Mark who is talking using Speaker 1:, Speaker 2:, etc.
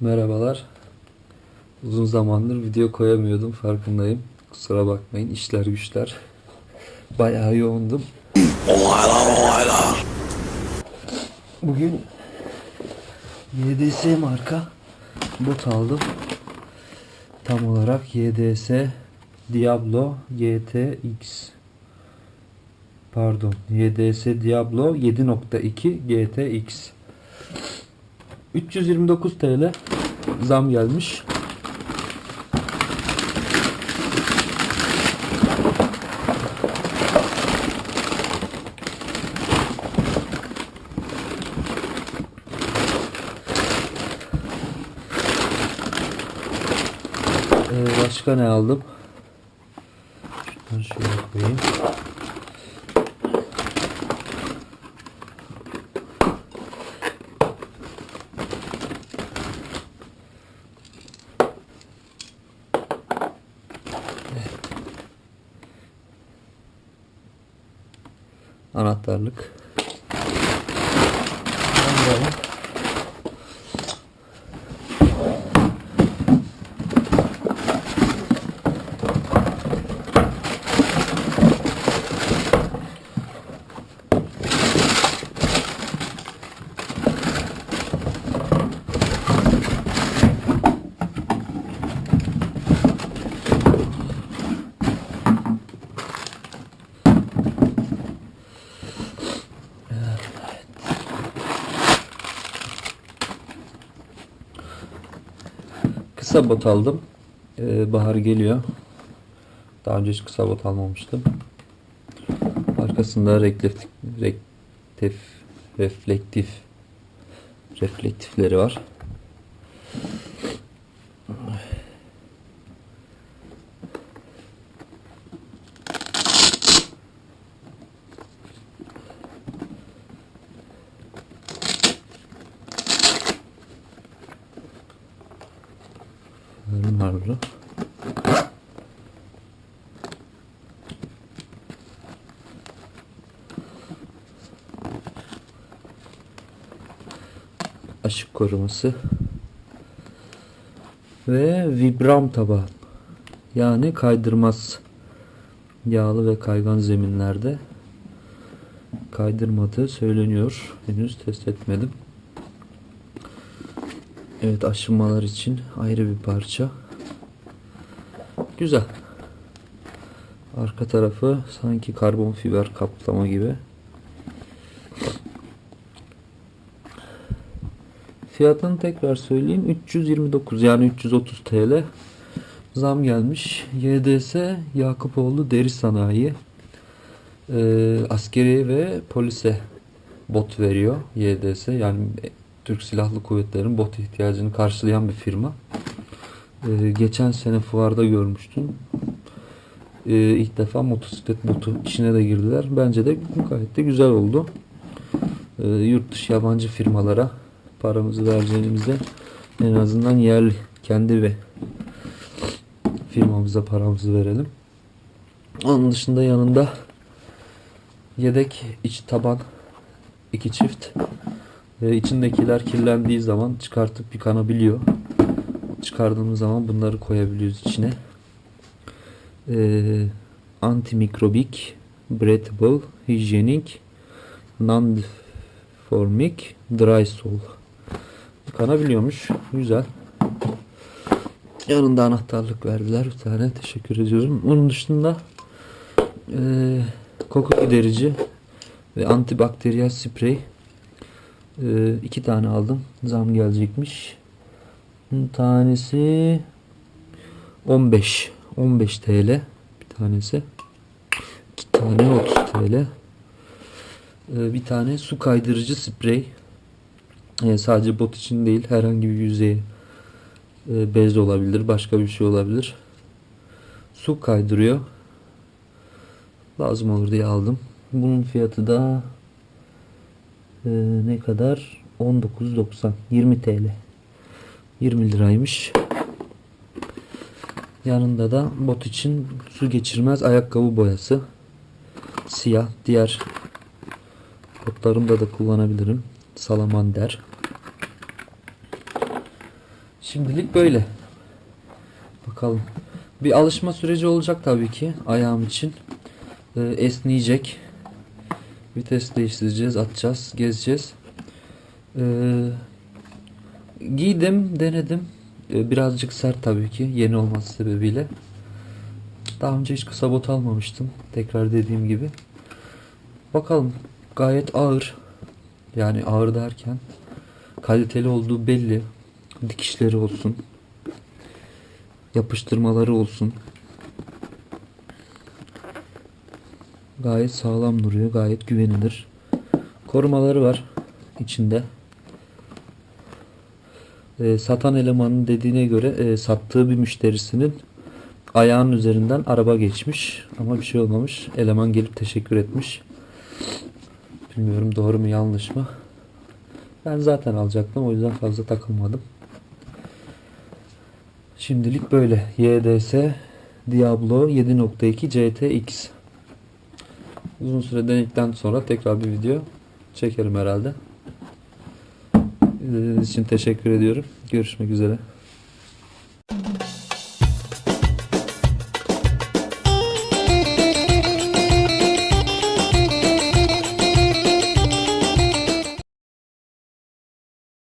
Speaker 1: Merhabalar. Uzun zamandır video koyamıyordum farkındayım. Kusura bakmayın işler güçler. Bayağı yoğundum. Bugün YDS marka bot aldım. Tam olarak YDS Diablo GTX Pardon YDS Diablo 7.2 GTX 329 TL zam gelmiş. Ee, başka ne aldım? Şunları şöyle koyayım. Anahtarlık. Anahtarlık. Kısa bot aldım. Ee, bahar geliyor. Daha önce hiç kısa bot almamıştım. Arkasında reflektif, reflektif, reflektif reflektifleri var. Burada. Aşık koruması ve vibram taban yani kaydırmaz yağlı ve kaygan zeminlerde kaydırmadığı söyleniyor. Henüz test etmedim. Evet aşınmalar için ayrı bir parça. Güzel. Arka tarafı sanki karbon fiber kaplama gibi. Fiyatını tekrar söyleyeyim. 329 yani 330 TL. Zam gelmiş. YDS Yakupoğlu Deri Sanayi. Ee, askeri ve polise bot veriyor YDS. Yani Türk Silahlı Kuvvetleri'nin bot ihtiyacını karşılayan bir firma. Ee, geçen sene fuarda görmüştüm. Ee, ilk defa motosiklet botu işine de girdiler. Bence de gayet de güzel oldu. Ee, yurt dışı yabancı firmalara paramızı vereceğimize en azından yerli kendi ve firmamıza paramızı verelim. Onun dışında yanında yedek iç taban iki çift e, içindekiler kirlendiği zaman çıkartıp yıkanabiliyor. Çıkardığımız zaman bunları koyabiliyoruz içine. E, antimikrobik, breathable, hijyenik, non-deformic, dry sol. Yıkanabiliyormuş. Güzel. Yanında anahtarlık verdiler bir tane. Teşekkür ediyorum. Onun dışında e, koku giderici ve antibakteriyel sprey ee, iki tane aldım. Zam gelecekmiş. Tanesi 15 15 TL bir tanesi. İki tane 30 TL. Ee, bir tane su kaydırıcı sprey. Ee, sadece bot için değil herhangi bir yüzeye e, bez olabilir, başka bir şey olabilir. Su kaydırıyor. Lazım olur diye aldım. Bunun fiyatı da ee, ne kadar? 19.90 20 TL 20 liraymış. Yanında da bot için su geçirmez ayakkabı boyası. Siyah. Diğer botlarımda da kullanabilirim. Salamander. Şimdilik böyle. Bakalım. Bir alışma süreci olacak tabii ki ayağım için. Ee, esneyecek. Vites değiştireceğiz, atacağız, gezeceğiz. Ee, giydim, denedim. Ee, birazcık sert tabii ki yeni olması sebebiyle. Daha önce hiç kısa bot almamıştım. Tekrar dediğim gibi. Bakalım. Gayet ağır. Yani ağır derken kaliteli olduğu belli. Dikişleri olsun. Yapıştırmaları olsun. Gayet sağlam duruyor. Gayet güvenilir. Korumaları var içinde. Ee, satan elemanın dediğine göre e, sattığı bir müşterisinin ayağının üzerinden araba geçmiş ama bir şey olmamış. Eleman gelip teşekkür etmiş. Bilmiyorum doğru mu yanlış mı. Ben zaten alacaktım o yüzden fazla takılmadım. Şimdilik böyle. YDS Diablo 7.2 GTX. Uzun süre denedikten sonra tekrar bir video çekerim herhalde için teşekkür ediyorum. Görüşmek üzere.